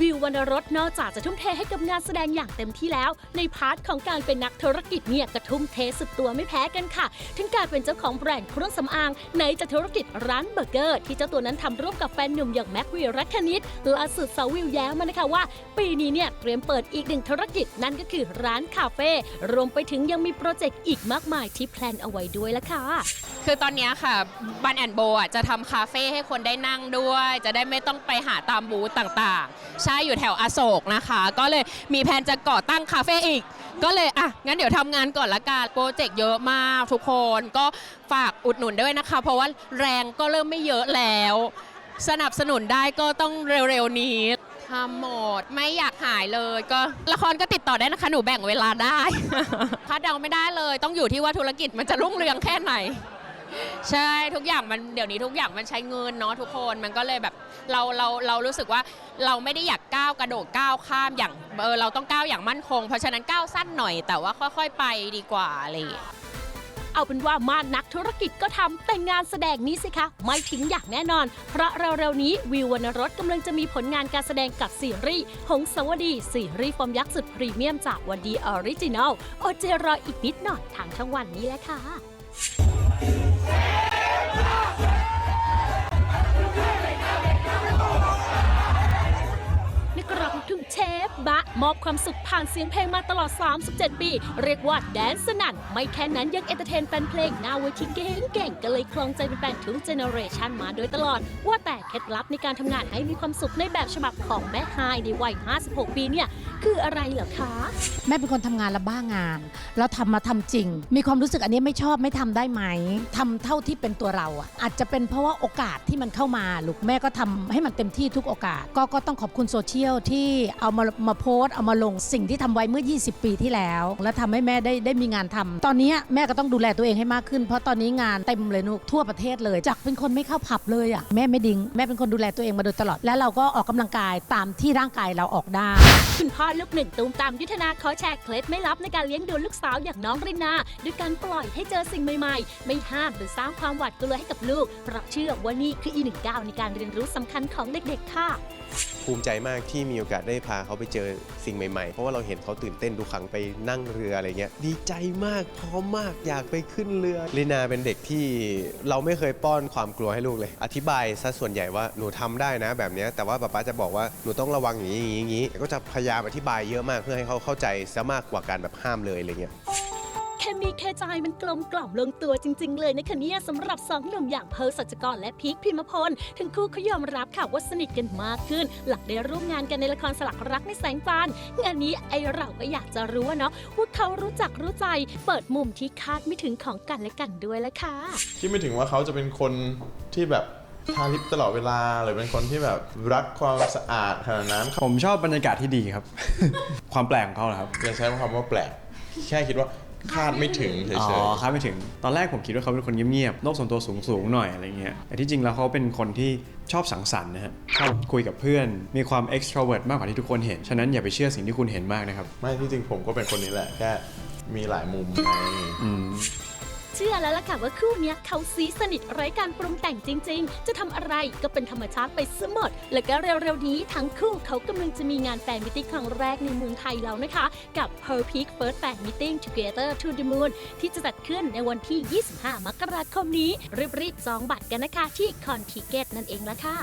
วิววรรณรสนอกจากจะทุ่มเทให้กับงานแสดงอย่างเต็มที่แล้ว ในพาร์ทของการเป็นนักธุรกิจเนี่ยก็ทุ่มเทสุดตัวไม่แพ้กันค่ะ ทั้งการเป็นเจ้าของแบรนด์เครื่องสำอางในจะธุรกิจร้านเบอร์เกอร์ ที่เจ้าตัวนั้นทำร่วมกับแฟนหนุ่มอย่างแม็กวิรัคณิตล่าสุดสาววิวแย้มมานะคะว่า ปีนี้เนี่ยเตรียมเปิดอีกหนึ่งธุรกิจนั่นก็คือร้านคาเฟ่รวมไปถึงยังมีโปรเจกต์อีกมากมายที่แพลนเอาไว้ด้วยละค่ะ คือตอนนี้ค่ะบันแอนโบอะจะทำคาเฟ่ให้คนได้นั่งด้วย จะได้ไม่ต้องไปหาตามบูธต่างๆใช่อยู่แถวอโศกนะคะ ก็เลยมีแผนจะก่อตั้งคาเฟ่อีก ก็เลยอะงั้นเดี๋ยวทำงานก่อนละกันโปรเจกต์เยอะมากทุกคนก็ฝากอุดหนุนด้วยนะคะ เพราะว่าแรงก็เริ่มไม่เยอะแล้ว สนับสนุนได้ก็ต้องเร็วๆนี้ทำหมดไม่อยากหายเลยก็ละครก็ติดต่อได้นะคะ หนูแบ่งเวลาได้ คาดเดาไม่ได้เลย ต้องอยู่ที่ว่าธุรกิจมันจะรุ่งเรืองแค่ไหน ใช่ทุกอย่างมันเดี๋ยวนี้ทุกอย่างมันใช้เงินเนาะทุกคนมันก็เลยแบบเราเราเรารู้สึกว่าเราไม่ได้อยากก้าวกระโดดก้าวข้ามอย่างเออเราต้องก้าวอย่างมั่นคง เพราะฉะนั้นก้าวสั้นหน่อยแต่ว่าค่อย ๆ ไปดีกว่าอะไรอย่างเงี้ยเอาเป็นว่ามานักธุรกิจก็ทำแต่งานแสดงนี้สิคะ ไม่ทิ้งอย่างแน่นอน เพราะเร็วๆนี้วิววรรณรสกำลังจะมีผลงานการแสดงกับซีรีส์หงสาวดี ซีรีส์ฟอร์มยักษ์สุดพรีเมียมจากวันดีออริจินอลอดใจรออีกนิดหน่อยทางช่องวันนี้แหละค่ะ นั มอบความสุขผ่านเสียงเพลงมาตลอด 37 ปี เรียกว่าแดนสนั่น ไม่แค่นั้นยังเอนเตอร์เทนแฟนเพลงหน้าเวทีเก่งๆก็เลยคลองใจแฟนๆทุกเจเนอเรชันมาโดยตลอด ว่าแต่เคล็ดลับในการทำงานให้มีความสุขในแบบฉบับของแม่ฮายในวัย 56 ปีเนี่ยคืออะไรเหรอคะ แม่เป็นคนทำงานและบ้างานแล้วทำมาทำจริง มีความรู้สึกอันนี้ไม่ชอบไม่ทำได้ไหมทำเท่าที่เป็นตัวเราอะอาจจะเป็นเพราะว่าโอกาสที่มันเข้ามาลูกแม่ก็ทำให้มันเต็มที่ทุกโอกาส ก็ก็ต้องขอบคุณโซเชียลที่เอามามาโพสต์เอามาลงสิ่งที่ทำไว้เมื่อ 20 ปีที่แล้ว แล้วทำให้แม่ได้ได้มีงานทำตอนนี้แม่ก็ต้องดูแลตัวเองให้มากขึ้น เพราะตอนนี้งานเต็มเลยนุกทั่วประเทศเลย จากเป็นคนไม่เข้าผับเลยอะแม่ไม่ดิ้งแม่เป็นคนดูแลตัวเองมาโดยตลอด และเราก็ออกกำลังกายตามที่ร่างกายเราออกได้คุณพ่อลูกหนึ่งตูมตามยุทธนาขอแชร์เคล็ดไม่ลับในการเลี้ยงดูลูกสาวอย่างน้องรินาด้วยการปล่อยให้เจอสิ่งใหม่ๆ ไม่ห้ามหรือสร้างความหวาดกลัวให้กับลูกเพราะเชื่อว่านี่คืออีกหนึ่งก้าวในการเรียนรู้สำคัญของเด็กๆค่ะ ภูมิใจมากที่มีโอกาสได้พาเขาไปเจอสิ่งใหม่ๆ เพราะว่าเราเห็นเขาตื่นเต้นทุกครั้งไปนั่งเรืออะไรเงี้ยดีใจมากพร้อมมากอยากไปขึ้นเรือลีนาเป็นเด็กที่เราไม่เคยป้อนความกลัวให้ลูกเลย อธิบายซะส่วนใหญ่ว่าหนูทำได้นะแบบนี้แต่ว่าป๊าป๊าจะบอกว่าหนูต้องระวังอย่างนี้อย่างนี้อย่างนี้ก็จะพยายามอธิบายเยอะมากเพื่อให้เขาเข้าใจซะมากกว่าการแบบห้ามเลยอะไรเงี้ย มีแค่ใจมันกลมกล่อมลงตัวจริง ๆ เลยนะคะเนี่ยสำหรับสองหนุ่มอย่างเพร์ลสัจกรและพีคพิมพลทั้งคู่เขายอมรับค่ะว่าสนิทกันมากขึ้น หลังได้ร่วมงานกันในละครสลักรักในแสงจันทร์งานนี้ไอเราก็อยากจะรู้ว่าเนาะว่าเขารู้จักรู้ใจ เปิดมุมที่คาดไม่ถึงของกันและกันด้วยละค่ะคิดไม่ถึงว่าเขาจะเป็นคนที่แบบทาลิปตลอดเวลาหรือเป็นคนที่แบบรักความสะอาดขนาดนั้นผมชอบบรรยากาศที่ดีครับ ความแปลกของเขาเหรอครับอย่าใช้คำว่าแปลก แค่คิดว่า คาดไม่ถึงเฉอ๋ยอคาดไม่ถึง ตอนแรกผมคิดว่าเขาเป็นคนเงียบๆ โลกส่วนตัวสูงๆ หน่อยอะไรเงี้ย แต่ที่จริงแล้วเขาเป็นคนที่ชอบสังสรรค์นะฮะ ชอบคุยกับเพื่อน มีความ extrovert มากกว่าที่ทุกคนเห็น ฉะนั้นอย่าไปเชื่อสิ่งที่คุณเห็นมากนะครับๆไม่ที่จริงผมก็เป็นคนนี้แหละแค่มีหลายมุมไง อืม เชื่อแล้วล่ะค่ะว่าคู่เนี้ยเขาซีสนิทไร้การปรุงแต่งจริง ๆ จะทำอะไรก็เป็นธรรมชาติไปซะหมด แล้วก็เร็วๆนี้ทั้งคู่เขากำลังจะมีงานแฟนมิตติ้งครั้งแรกในเมืองไทยแล้วนะคะ กับ Her Peak First Fan Meeting Together to the Moon ที่จะจัดขึ้นในวันที่ 25 มกราคมนี้ รีบๆจองบัตรกันนะคะที่คอนทิเกตนั่นเองละค่ะ